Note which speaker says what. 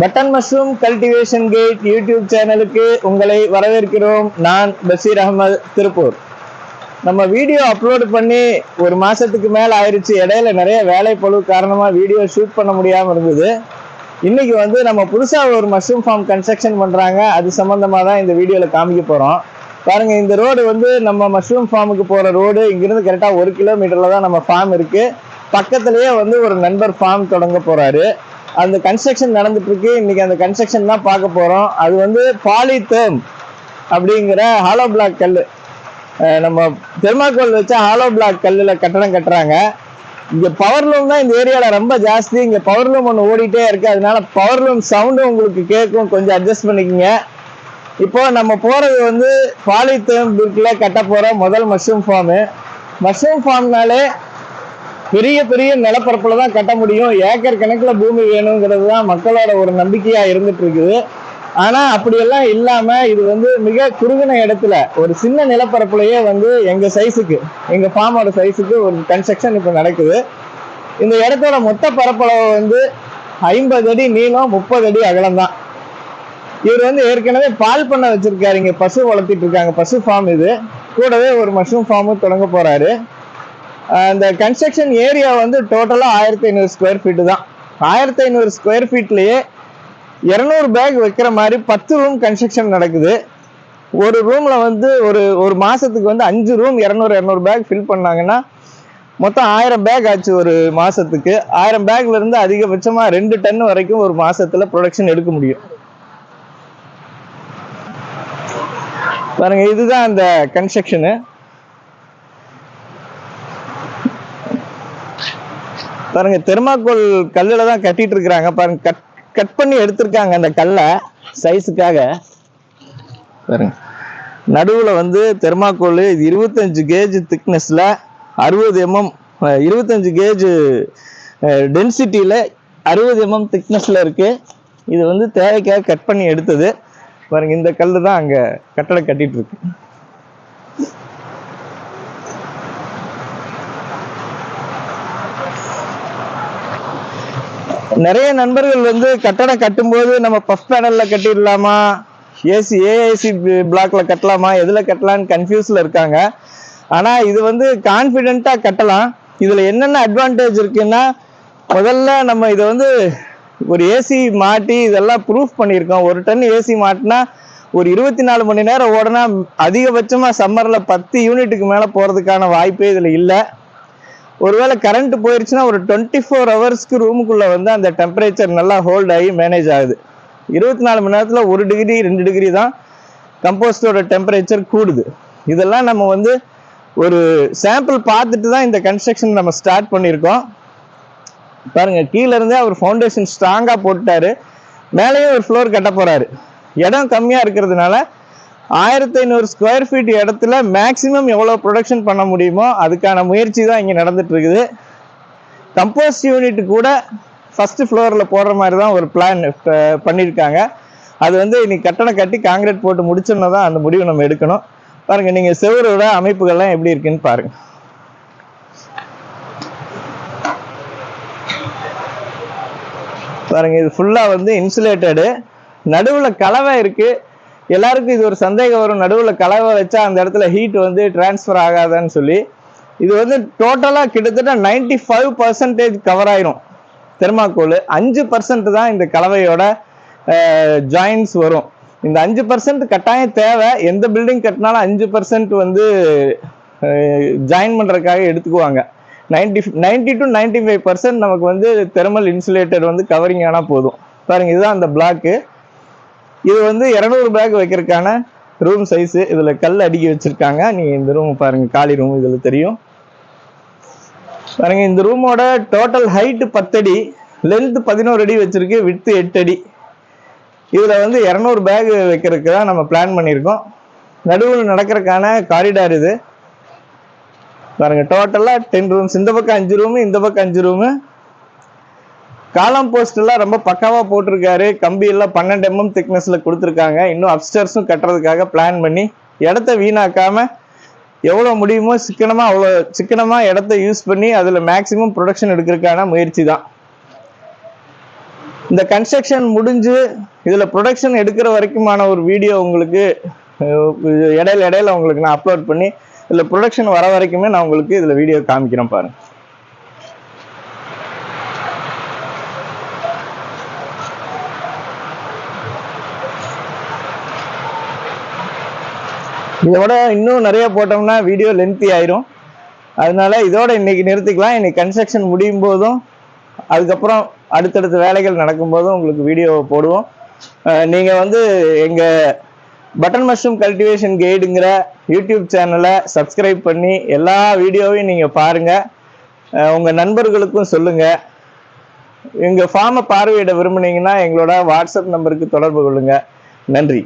Speaker 1: Button mushroom cultivation guide YouTube சேனலுக்கு உங்களை வரவேற்கிறோம். நான் பஷீர் அகமது திருப்பூர் நம்ம வீடியோ அப்லோடு பண்ணி ஒரு மாதத்துக்கு மேலே ஆயிடுச்சு இடையில நிறைய வேலை பளு காரணமாக வீடியோ ஷூட் பண்ண முடியாமல் இருந்தது. இன்னைக்கு வந்து நம்ம புதுசாக ஒரு மஷ்ரூம் ஃபார்ம் கன்ஸ்ட்ரக்ஷன் பண்ணுறாங்க அது சம்மந்தமாக தான் இந்த வீடியோவில் காமிக்க போகிறோம் பாருங்கள் இந்த ரோடு வந்து நம்ம மஷ்ரூம் ஃபார்முக்கு போகிற ரோடு இங்கேருந்து கரெக்டாக ஒரு கிலோமீட்டரில் தான் நம்ம ஃபார்ம் இருக்குது பக்கத்துலேயே வந்து ஒரு நண்பர் ஃபார்ம் தொடங்க போகிறாரு அந்த கன்ஸ்ட்ரக்ஷன் நடந்துட்டு இருக்கு இன்னைக்கு அந்த கன்ஸ்ட்ரக்ஷன் தான் பார்க்க போறோம். அது வந்து பாலித்தேம் அப்படிங்கிற ஹாலோ பிளாக் கல் நம்ம தெர்மாக்கோல் வச்சா ஹாலோ பிளாக் கல்லில் கட்டடம் கட்டுறாங்க. இங்க பவர் லூம் தான் இந்த ஏரியால ரொம்ப ஜாஸ்தி. இங்க பவர் லூம் ஒன்று ஓடிட்டே இருக்கு. அதனால பவர் லூம் சவுண்டும் உங்களுக்கு கேட்கும். கொஞ்சம் அட்ஜஸ்ட் பண்ணிக்கோங்க. இப்போ நம்ம போறது வந்து பாலித்தேம் பிற்குல கட்ட போற முதல் மஷ்ரூம் ஃபார்மு மஷ்ரூம் ஃபார்ம்னாலே பெரிய பெரிய நிலப்பரப்புல தான் கட்ட முடியும். ஏக்கர் கணக்கில் பூமி வேணுங்கிறது தான் மக்களோட ஒரு நம்பிக்கையா இருந்துட்டு இருக்குது ஆனா அப்படியெல்லாம் இல்லாம இது வந்து மிக குறுகின இடத்துல ஒரு சின்ன நிலப்பரப்புலயே வந்து எங்க சைஸுக்கு எங்க ஃபார்மோட சைஸுக்கு ஒரு கன்ஸ்ட்ரக்ஷன் இப்போ நடக்குது. இந்த இடத்தோட மொத்த பரப்பளவு வந்து ஐம்பது அடி நீளம் முப்பது அடி அகலம் தான். இவர் வந்து ஏற்கனவே பால் பண்ண வச்சிருக்காரு. இங்க பசு வளர்த்திட்டு இருக்காங்க. பசு ஃபார்ம் இது. கூடவே ஒரு மஷ்ரூம் ஃபார்மும் தொடங்க போறாரு. இந்த கன்ஸ்ட்ரக்ஷன் ஏரியா வந்து டோட்டலாக ஆயிரத்தி ஐநூறு ஸ்கொயர் ஃபீட்டு தான். ஆயிரத்தி ஐநூறு ஸ்கொயர் ஃபீட்லேயே இரநூறு பேக் வைக்கிற மாதிரி பத்து ரூம் கன்ஸ்ட்ரக்ஷன் நடக்குது. ஒரு ரூமில் வந்து ஒரு ஒரு மாதத்துக்கு வந்து அஞ்சு ரூம் இரநூறு இரநூறு பேக் ஃபில் பண்ணாங்கன்னா மொத்தம் ஆயிரம் பேக் ஆச்சு ஒரு மாதத்துக்கு ஆயிரம் பேக்லேருந்து அதிகபட்சமாக ரெண்டு டன் வரைக்கும் ஒரு மாதத்தில் ப்ரொடக்ஷன் எடுக்க முடியும். பாருங்க இதுதான் அந்த கன்ஸ்ட்ரக்ஷனு பாருங்க தெர்மாக்கோல் கல்லுல தான் கட்டிட்டு இருக்கிறாங்க. பாருங்க கட் கட் பண்ணி எடுத்திருக்காங்க அந்த கல்லை சைஸுக்காக. பாருங்க நடுவில் வந்து தெர்மாக்கோல் இது இருபத்தஞ்சு கேஜ் திக்னஸில் அறுபது எம்எம் இருபத்தஞ்சு கேஜ் டென்சிட்டியில் அறுபது எம்எம் திக்னஸில் இருக்குது இது வந்து தேவைக்காக கட் பண்ணி எடுத்தது. பாருங்க இந்த கல்லு தான் அங்கே கட்டளை கட்டிட்டு இருக்கு. நிறைய நண்பர்கள் வந்து கட்டடம் கட்டும்போது நம்ம பஃப் பேனல்ல கட்டிடலாமா? ஏசி ஏஐசி பிளாக்ல கட்டலாமா? எதுல கட்டலாம்னு கன்ஃபியூஸ்ல இருக்காங்க. ஆனா இது வந்து கான்பிடென்ட்டா கட்டலாம். இதுல என்னென்ன அட்வான்டேஜ் இருக்குன்னா முதல்ல நம்ம இதை வந்து ஒரு ஏசி மாட்டி இதெல்லாம் ப்ரூஃப் பண்ணியிருக்கோம். ஒரு டன் ஏசி மாட்டினா ஒரு இருபத்தி நாலு மணி நேரம் ஓடனா அதிகபட்சமா சம்மர்ல பத்து யூனிட்டுக்கு மேல போறதுக்கான வாய்ப்பே இதுல இல்லை. ஒருவேளை கரண்ட் போயிருச்சுன்னா ஒரு டுவெண்ட்டி ஃபோர் ஹவர்ஸ்க்கு ரூமுக்குள்ள வந்து அந்த டெம்பரேச்சர் நல்லா ஹோல்ட் ஆகி மேனேஜ் ஆகுது. இருபத்தி நாலு மணி நேரத்தில் ஒரு டிகிரி ரெண்டு டிகிரி தான் கம்போஸ்டோட டெம்பரேச்சர் கூடுது. இதெல்லாம் நம்ம வந்து ஒரு சாம்பிள் பார்த்துட்டு தான் இந்த கன்ஸ்ட்ரக்ஷன் நம்ம ஸ்டார்ட் பண்ணியிருக்கோம். பாருங்க கீழே இருந்தே அவர் ஃபவுண்டேஷன் ஸ்ட்ராங்காக போட்டுட்டாரு. மேலேயும் ஒரு ஃப்ளோர் கட்ட போறாரு. இடம் கம்மியாக இருக்கிறதுனால ஆயிரத்தி ஐநூறு ஸ்கொயர் ஃபீட் இடத்துல மேக்ஸிமம் எவ்வளோ ப்ரொடக்ஷன் பண்ண முடியுமோ அதுக்கான முயற்சி தான் இங்கே நடந்துட்டு இருக்குது கம்போஸ்ட் யூனிட் கூட ஃபஸ்ட்டு ஃப்ளோரில் போடுற மாதிரி தான் ஒரு பிளான் பண்ணியிருக்காங்க அது வந்து இன்னைக்கு கட்டணம் கட்டி காங்கிரீட் போட்டு முடிச்சோம்னா தான் அந்த முடிவு நம்ம எடுக்கணும். பாருங்க நீங்க செவரோட அமைப்புகள்லாம் எப்படி இருக்குன்னு பாருங்க. பாருங்க இது ஃபுல்லா வந்து இன்சுலேட்டடு நடுவுல கலவை இருக்கு. எல்லாருக்கும் இது ஒரு சந்தேகம் வரும். நடுவில் கலவை வச்சா அந்த இடத்துல ஹீட் வந்து டிரான்ஸ்ஃபர் ஆகாதான்னு சொல்லி. இது வந்து டோட்டலாக கிட்டத்தட்ட 95% ஃபைவ் பர்சன்டேஜ் கவர் ஆயிரும். தெர்மாக்கோல். அஞ்சு பர்சன்ட் தான் இந்த கலவையோட ஜாயின்ஸ் வரும். இந்த அஞ்சு பர்சன்ட் கட்டாயம் தேவை. எந்த பில்டிங் கட்டினாலும் அஞ்சு பர்சன்ட் வந்து ஜாயின் பண்ணுறதுக்காக எடுத்துக்குவாங்க. Ninety ninety two ninety five percent நமக்கு வந்து தெர்மல் இன்சுலேட்டர் வந்து கவரிங் ஆனால் போதும். பாருங்க இதுதான் அந்த பிளாக்கு இது வந்து இரநூறு பேக் வைக்கிறதுக்கான ரூம் சைஸு இதில் கல் அடுக்கி வச்சுருக்காங்க. நீங்கள் இந்த ரூம் பாருங்கள் காலி ரூம் இதில் தெரியும். பாருங்க இந்த ரூமோட டோட்டல் ஹைட்டு பத்தடி லென்த்து பதினோரு அடி வச்சுருக்கு வித்து எட்டு அடி. இதில் வந்து இரநூறு பேக் வைக்கிறதுக்கு தான் நம்ம பிளான் பண்ணியிருக்கோம். நடுவில் நடக்கிறதுக்கான காரிடார் இது. பாருங்கள் டோட்டலாக டென் ரூம்ஸ் இந்த பக்கம் அஞ்சு ரூமு இந்த பக்கம் அஞ்சு ரூமு காலம் போஸ்ட் எல்லாம் ரொம்ப பக்காவா போட்டிருக்காரு. கம்பி எல்லாம் பன்னெண்டு mm எம்எம் திக்னஸ்ல கொடுத்துருக்காங்க. இன்னும் அப்ஸ்டர்ஸும் கட்டுறதுக்காக பிளான் பண்ணி இடத்த வீணாக்காம எவ்வளோ முடியுமோ சிக்கனமாக அவ்வளோ சிக்கனமாக இடத்த யூஸ் பண்ணி அதில் மேக்சிமம் ப்ரொடக்ஷன் எடுக்கிறதுக்கான முயற்சி தான் இந்த கன்ஸ்ட்ரக்ஷன் முடிஞ்சு இதில் ப்ரொடக்ஷன் எடுக்கிற வரைக்குமான ஒரு வீடியோ உங்களுக்கு இடையில இடையில உங்களுக்கு நான் அப்லோட் பண்ணி இதில் ப்ரொடக்ஷன் வர வரைக்குமே நான் உங்களுக்கு இதில் வீடியோ காமிக்கிறேன் பாருங்கள் இதோட இன்னும் நிறைய போட்டோம்னா வீடியோ லென்த்தி ஆயிரும். அதனால இதோட இன்னைக்கு நிறுத்திக்கலாம். இன்னைக்கு கன்ஸ்ட்ரக்ஷன் முடியும் போதும் அதுக்கப்புறம் அடுத்தடுத்த வேலைகள் நடக்கும் போதும் உங்களுக்கு வீடியோ போடுவோம். நீங்கள் நீங்க வந்து எங்க பட்டன் மஷ்ரூம் கல்டிவேஷன் கைடுங்கிற யூடியூப் சேனலை சப்ஸ்கிரைப் பண்ணி எல்லா வீடியோவையும் நீங்கள் பாருங்கள் உங்கள் நண்பர்களுக்கும் சொல்லுங்கள் எங்கள் ஃபார்மை பார்வையிட விரும்புனீங்கன்னா எங்களோட வாட்ஸ்அப் நம்பருக்கு தொடர்பு கொள்ளுங்கள் நன்றி.